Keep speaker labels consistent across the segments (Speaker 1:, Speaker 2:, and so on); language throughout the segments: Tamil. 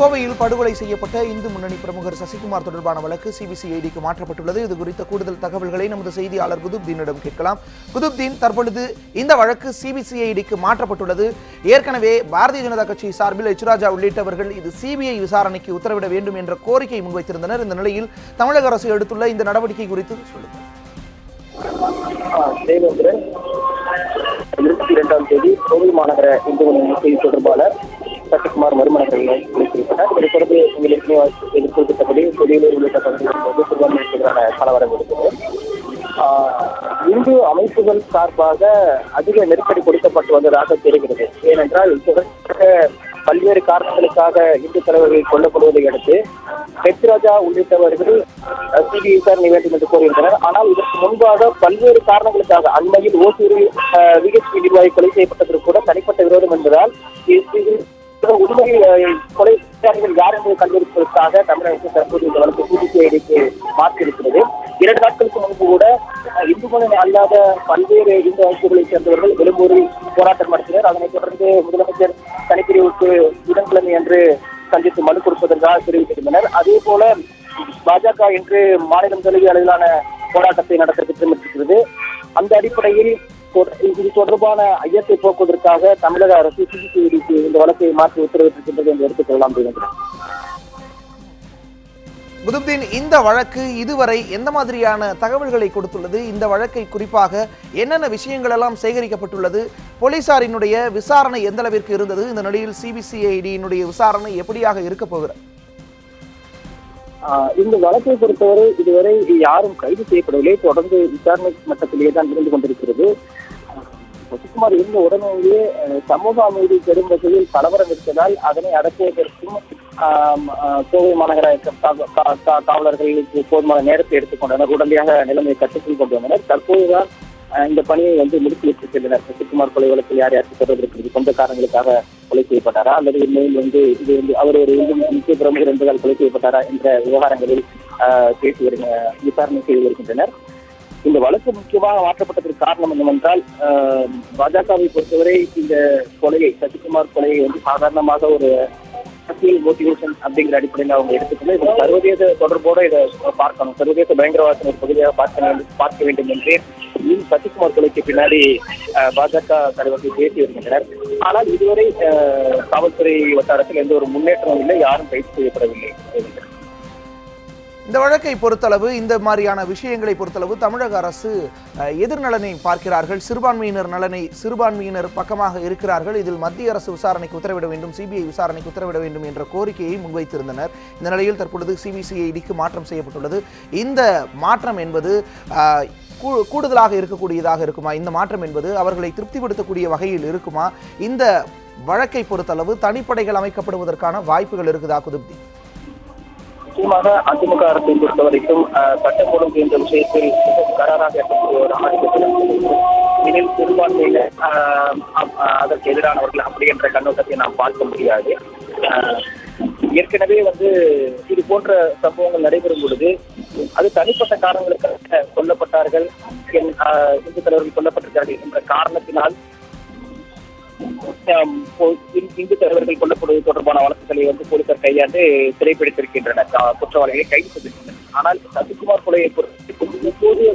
Speaker 1: கோவையில் படுகொலை செய்யப்பட்ட இந்து முன்னணி பிரமுகர் சசிகுமார் தொடர்பான வழக்கு சிபிசிஐடிக்கு மாற்றப்பட்டுள்ளது. இது குறித்த கூடுதல் தகவல்களை நமது செய்தியாளர் குதுப்தீனிடம் கேட்கலாம். குதுப்தீன் தற்பொழுது இந்த வழக்கு சிபிசிஐடிக்கு மாற்றப்பட்டுள்ளது. ஏற்கனவே பாரதிய ஜனதா கட்சி சார்பில் எச்ராஜா உள்ளிட்டவர்கள் இது சிபிஐ விசாரணைக்கு உத்தரவிட வேண்டும் என்ற கோரிக்கை முன்வைத்திருந்தனர். இந்த நிலையில் தமிழக அரசு எடுத்துள்ள இந்த நடவடிக்கை குறித்து சொல்லுங்கள்.
Speaker 2: இருபத்தி இரண்டாம் தேதி கோவை மாநகர இந்து முன்னணி செய்தி தொடர்பாளர் சசிகுமார் மறுமணத்தை செய்யப்பட்டார் இதை தொடர்ந்து உங்களுக்கு குறிப்பிட்டபடி கொடியூர் உள்ளிட்ட பகுதிகளில் கலவரம் இருக்குது ஆஹ் இந்து அமைப்புகள் சார்பாக அதிக நெருக்கடி கொடுக்கப்பட்டு வந்ததாக தெரிகிறது ஏனென்றால் தொடர்ச்சியாக பல்வேறு காரணங்களுக்காக இந்து தலைவர்கள் கொல்லப்படுவதை அடுத்து ஹெச்ராஜா உள்ளிட்டவர்கள் சிபிஐ விசாரணை வேண்டும் என்று கூறுகின்றனர் ஆனால் இதற்கு முன்பாக பல்வேறு காரணங்களுக்காக அண்மையில் ஓசூரில் விஹெச்பி நிர்வாகி கொலை செய்யப்பட்டதற்கு கூட தனிப்பட்ட விரோதம் என்பதால் இது- உண்மை கொலை விசாரணைகள் யார் என்பதை கண்டுபிடிப்பதற்காக தமிழக அரசு தற்போது இந்த வழக்கு சிபிசிஐடிக்கு மாற்றியிருக்கிறது. இரண்டு நாட்களுக்கு முன்பு கூட இந்து மதம் அல்லாத பல்வேறு இந்து அமைப்புகளை சேர்ந்தவர்கள் எழும்பூரில் போராட்டம் நடத்தினர். அதனைத் தொடர்ந்து முதலமைச்சர் தனிப்பிரிவுக்கு புதன்கிழமை அன்று சந்தித்து மனு கொடுப்பதற்காக தெரிவித்திருந்தனர். அதே போல பாஜக இன்று மாநிலம் தழுவிய அளவிலான போராட்டத்தை நடத்த திட்டமிட்டிருக்கிறது. அந்த அடிப்படையில் இது தொடர்பான ஐயத்தை போக்குவதற்காக தமிழக அரசு சிபிசிஐடிக்கு இந்த வழக்கை மாற்றி உத்தரவிட்டிருக்கின்றது என்று எடுத்துக்கொள்ளலாம் தேவேந்திரன்
Speaker 1: குதுப்தீன் இந்த வழக்கு இதுவரை எந்த மாதிரியான தகவல்களை கொடுத்துள்ளது? இந்த வழக்கை குறிப்பாக என்னென்ன விஷயங்கள் எல்லாம் சேகரிக்கப்பட்டுள்ளது? போலீசாரினுடைய விசாரணை எந்த அளவிற்கு இருந்தது? இந்த நிலையில் சிபிசிஐடியினுடைய விசாரணை எப்படியாக இருக்க போகிறது?
Speaker 2: இந்த வழக்கை பொறுத்தவரை இதுவரை யாரும் கைது செய்யப்படவில்லை. தொடர்ந்து விசாரணை மட்டத்திலேயே தான் இருந்து கொண்டிருக்கிறது. சசிகுமார் இருந்த உடனேயே சமூக அமைதி பெரும் வகையில் கலவரம் இருப்பதால் அதனை அடக்குவதற்கும் கோவை மாநகர கா- காவலர்களுக்கு போதுமான நேரத்தை எடுத்துக்கொண்டனர் உடனடியாக நிலைமையை கட்டுக்குள் கொண்டு வந்தனர். தற்போதுதான் இந்த பணியை வந்து முடித்து வைத்து சென்றனர். சசிகுமார் கொலை வழக்கில் யார் யாருக்கு தொடர்பு இருக்கிறது சொந்த காரணங்களுக்காக கொலை செய்யப்பட்டாரா? அல்லது உண்மையில் வந்து இது வந்து அவர் ஒரு முக்கிய பிரமுகர் என்பதால் கொலை செய்யப்பட்டாரா? என்ற விவகாரங்களில் பேசி வருக விசாரணை செய்து வருகின்றனர். இந்த வழக்கு முக்கியமாக மாற்றப்பட்டதற்கு காரணம் என்னவென்றால் பாஜகவை பொறுத்தவரை இந்த கொலையை சசிகுமார் கொலையை வந்து சாதாரணமாக ஒரு அரசியல் மோட்டிவேஷன் அப்படிங்கிற அடிப்படையில் அவங்க எடுத்துக்கணும் இது சர்வதேச தொடர்போட இதை பார்க்கணும். சர்வதேச பயங்கரவாதத்தின் ஒரு பகுதியாக பார்க்க வேண்டும் பார்க்க வேண்டும் என்று இன் சசிகுமார் கொலைக்கு பின்னாடி பாஜக தலைவர்கள் பேசி வருகின்றனர். ஆனால் இதுவரை காவல்துறை வட்டாரத்தில் எந்த ஒரு முன்னேற்றமும் இல்லை யாரும் கைது செய்யப்படவில்லை.
Speaker 1: இந்த வழக்கை பொறுத்தளவு இந்த மாதிரியான விஷயங்களை பொறுத்தளவு தமிழக அரசு எதிர்நலனை பார்க்கிறார்கள். சிறுபான்மையினர் நலனை சிறுபான்மையினர் பக்கமாக இருக்கிறார்கள். இதில் மத்திய அரசு விசாரணைக்கு உத்தரவிட வேண்டும் சிபிஐ விசாரணைக்கு உத்தரவிட வேண்டும் என்ற கோரிக்கையை முன்வைத்திருந்தனர். இந்த நிலையில் தற்பொழுது சிபிசிஐடிக்கு மாற்றம் செய்யப்பட்டுள்ளது. இந்த மாற்றம் என்பது கூ- கூடுதலாக இருக்கக்கூடியதாக இருக்குமா? இந்த மாற்றம் என்பது அவர்களை திருப்திப்படுத்தக்கூடிய வகையில் இருக்குமா? இந்த வழக்கை பொறுத்தளவு தனிப்படைகள் அமைக்கப்படுவதற்கான வாய்ப்புகள் இருக்குதா குதுப்தி?
Speaker 2: நிச்சயமாக அதிமுக அரசை பொறுத்த வரைக்கும் சட்டம் ஒழுங்கு என்ற விஷயத்தில் மிகவும் கராராக இருக்கக்கூடிய ஒரு ஆதிக்கத்தில் இதில் பெரும்பான்மையில ஆஹ், அப்- அதற்கு எதிரானவர்கள் அப்படி என்ற கண்ணோட்டத்தை நாம் பார்க்க முடியாது. ஆஹ், ஏற்கனவே வந்து இது போன்ற சம்பவங்கள் நடைபெறும் பொழுது அது தனிப்பட்ட காரணங்களுக்காக கொல்லப்பட்டார்கள் என், இந்து தலைவர்கள் கொல்லப்பட்டிருக்கிறார்கள் என்ற காரணத்தினால் இந்து தலைவர்கள் கொல்லப்படுவது தொடர்பான வழக்குகளை வந்து போலீசார் கையாண்டு சிறைப்பிடித்திருக்கின்றனர் குற்றவாளிகளை கைது செய்திருக்கின்றனர். ஆனால் சசிகுமார் கொலையை பொறுத்து இப்போது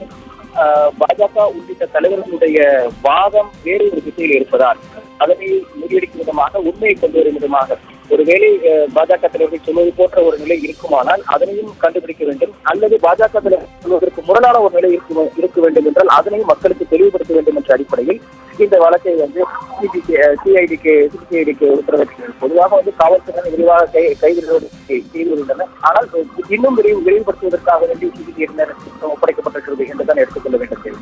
Speaker 2: பாஜக உள்ளிட்ட தலைவர்களுடைய வாதம் வேறு ஒரு திசையில் இருப்பதால் அதனை முறியடிக்கும் விதமாக உண்மையை கொண்டு வரும் விதமாக ஒருவேளை பாஜக தலைவர்கள் சொல்வது போன்ற ஒரு நிலை இருக்குமானால் அதனையும் கண்டுபிடிக்க வேண்டும். அல்லது பாஜக தலைவர் சொல்வதற்கு முரணான ஒரு நிலை இருக்க இருக்க வேண்டும் என்றால் அதனையும் மக்களுக்கு தெளிவுபடுத்த வேண்டும் என்ற அடிப்படையில் இந்த வழக்கை வந்து சிஐடிக்கு சிபிசிஐடிக்கு உத்தரவிட்டிருக்கிறது. பொதுவாக வந்து காவல்துறையினர் விரிவாக கை கைவிடுவதற்கு செய்து ஆனால் இன்னும் விரிவு விரிவுபடுத்துவதற்காக வேண்டி சிபிசிஐடியினர் ஒப்படைக்கப்பட்டிருக்கிறது என்றுதான் எடுத்துக்கொள்ள வேண்டும். தேவை